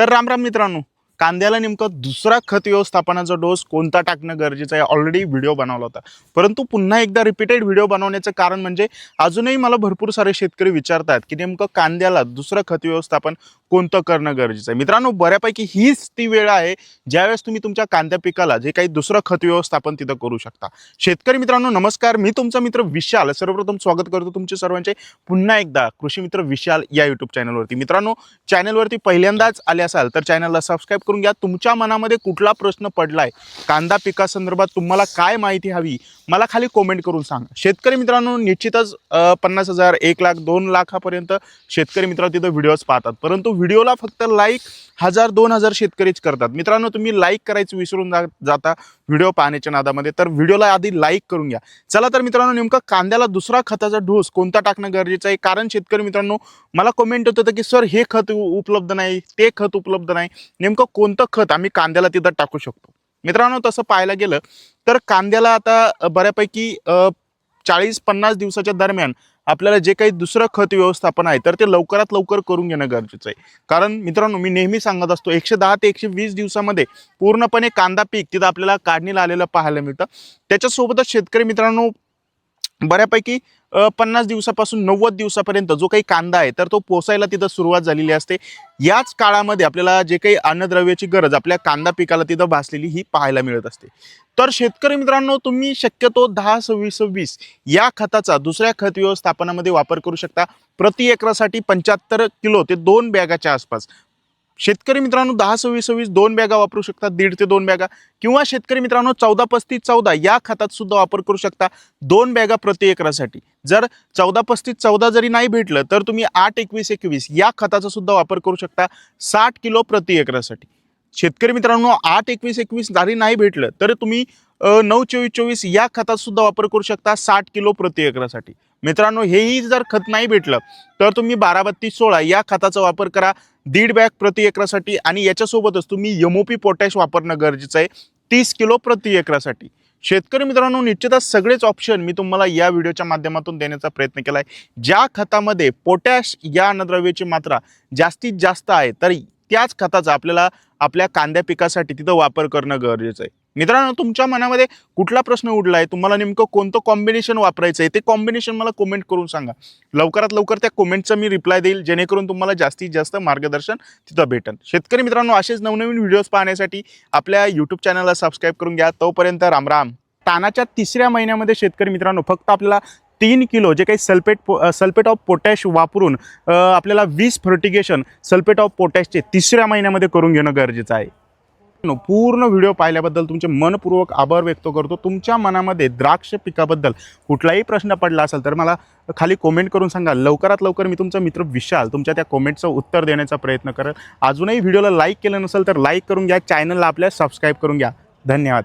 तर राम राम मित्रांनो. कांद्याला नेमकं दुसरा खत व्यवस्थापनाचा डोस कोणता टाकणं गरजेचं आहे ऑलरेडी व्हिडिओ बनवला होता. परंतु पुन्हा एकदा रिपीटेड व्हिडिओ बनवण्याचं कारण म्हणजे अजूनही मला भरपूर सारे शेतकरी विचारतात की नेमकं कांद्याला दुसरं खत व्यवस्थापन कोणतं करणं गरजेचं आहे. मित्रांनो बऱ्यापैकी हीच ती वेळ आहे ज्यावेळेस तुम्ही तुमच्या कांद्या पिकाला जे काही दुसरं खत व्यवस्थापन तिथं करू शकता. शेतकरी मित्रांनो नमस्कार. मी तुमचा मित्र विशाल. सर्वप्रथम स्वागत करतो तुमचे सर्वांचे. पुन्हा एकदा कृषी मित्र विशाल या युट्यूब चॅनलवरती मित्रांनो चॅनलवरती पहिल्यांदाच आले असाल तर चॅनलला सबस्क्राईब करून घ्या. तुमच्या मनामध्ये कुठला प्रश्न पडलाय कांदा पिकासंदर्भात तुम्हाला काय माहिती हवी मला खाली कॉमेंट करून सांगा. शेतकरी मित्रांनो निश्चितच पन्नास हजार एक लाख दोन लाखापर्यंत शेतकरी मित्र तिथं व्हिडिओज पाहतात. परंतु व्हिडिओला फक्त लाईक हजार दोन हजार शेतकरीच करतात. मित्रांनो तुम्ही लाईक करायचं विसरून जा जाता व्हिडिओ पाहण्याच्या नादामध्ये. तर व्हिडिओला आधी लाईक करून घ्या. चला तर मित्रांनो नेमकं कांद्याला दुसरा खताचा डोस कोणता टाकणं गरजेचं आहे? कारण शेतकरी मित्रांनो मला कमेंट होत होतं की सर हे खत उपलब्ध नाही ते खत उपलब्ध नाही. नेमकं कोणतं खत आम्ही कांद्याला तिथं टाकू शकतो. मित्रांनो तसं पाहायला गेलं तर कांद्याला आता बऱ्यापैकी चाळीस पन्नास दिवसाच्या दरम्यान आपल्याला जे काही दुसरं खत व्यवस्थापन आहे तर ते लवकरात लवकर करून घेणं गरजेचं आहे. कारण मित्रांनो मी नेहमी सांगत असतो एकशे दहा ते एकशे वीस दिवसामध्ये पूर्णपणे कांदा पीक तिथं आपल्याला काढणीला आलेलं पाहायला मिळतं. त्याच्यासोबतच शेतकरी मित्रांनो बऱ्यापैकी पन्नास दिवसापासून नव्वद दिवसापर्यंत जो काही कांदा आहे तर तो पोसायला तिथं सुरुवात झालेली असते. याच काळामध्ये आपल्याला जे काही अन्नद्रव्याची गरज आपल्या कांदा पिकाला तिथं भासलेली ही पाहायला मिळत असते. तर शेतकरी मित्रांनो तुम्ही शक्यतो दहा सव्वीस सव्वीस या खताचा दुसऱ्या खत व्यवस्थापनामध्ये वापर करू शकता. प्रति एकरासाठी पंच्याहत्तर किलो ते दोन बॅगाच्या आसपास. शेतकरी मित्रांनो दहा सव्वीस सव्वीस दोन बॅगा वापरू शकता दीड ते दोन बॅगा. किंवा शेतकरी मित्रांनो चौदा पस्तीस चौदा या खतात सुद्धा वापर करू शकता दोन बॅगा प्रति एकरासाठी. जर चौदा पस्तीस चौदा जरी नाही भेटलं तर तुम्ही आठ एकवीस एकवीस या खताचा सुद्धा वापर करू शकता साठ किलो प्रति एकरासाठी. शेतकरी मित्रांनो आठ एकवीस एकवीस जरी नाही भेटलं तर तुम्ही नऊ चोवीस चोवीस या खतात सुद्धा वापर करू शकता साठ किलो प्रति एकरासाठी. मित्रांनो हेही जर खत नाही भेटलं तर तुम्ही बारा बत्तीस सोळा या खताचा वापर करा. दीड बॅग प्रति एकरासाठी आणि याच्यासोबतच तुम्ही यमोपी पोटॅश वापरणं गरजेचं आहे. तीस किलो प्रति एकरासाठी. शेतकरी मित्रांनो निश्चितच सगळेच ऑप्शन मी तुम्हाला या व्हिडिओच्या माध्यमातून देण्याचा प्रयत्न केला आहे ज्या खतामध्ये पोटॅश या अन्नद्रव्याची मात्रा जास्तीत जास्त आहे तर त्याच खताचा आपल्याला आपल्या कांद्या पिकासाठी तिथं वापर करणं गरजेचं आहे. मित्रांनो तुमच्या मनामध्ये कुठला प्रश्न उडला आहे तुम्हाला नेमकं कोणतं कॉम्बिनेशन वापरायचं आहे ते कॉम्बिनेशन मला कमेंट करून सांगा. लवकरात लवकर त्या कमेंटचा मी रिप्लाय देईल जेणेकरून तुम्हाला जास्तीत जास्त मार्गदर्शन तिथं भेटेल शेतकरी मित्रांनो असेच नवनवीन व्हिडिओज पाहण्यासाठी आपल्या यूट्यूब चॅनलला सबस्क्राईब करून घ्या. तोपर्यंत रामराम तानाच्या तिसऱ्या महिन्यामध्ये शेतकरी मित्रांनो फक्त आपल्याला तीन किलो जे काही सल्फेट पो सल्फेट ऑफ पोटॅश वापरून आपल्याला वीस फर्टिगेशन सल्फेट ऑफ पोटॅशचे तिसऱ्या महिन्यामध्ये करून घेणं गरजेचं आहे. पूर्ण व्हिडिओ पाहिल्याबद्दल तुमचे मनपूर्वक आभार व्यक्त करतो. तुमच्या मनामध्ये द्राक्ष पिकाबद्दल कुठलाही प्रश्न पडला असेल तर मला खाली कॉमेंट करून सांगा. लवकरात लवकर मी तुमचा मित्र विशाल तुमच्या त्या कॉमेंटचं उत्तर देण्याचा प्रयत्न करेल. अजूनही व्हिडिओला लाईक केलं नसेल तर लाईक करून घ्या. चॅनलला आपल्या सबस्क्राईब करून घ्या. धन्यवाद.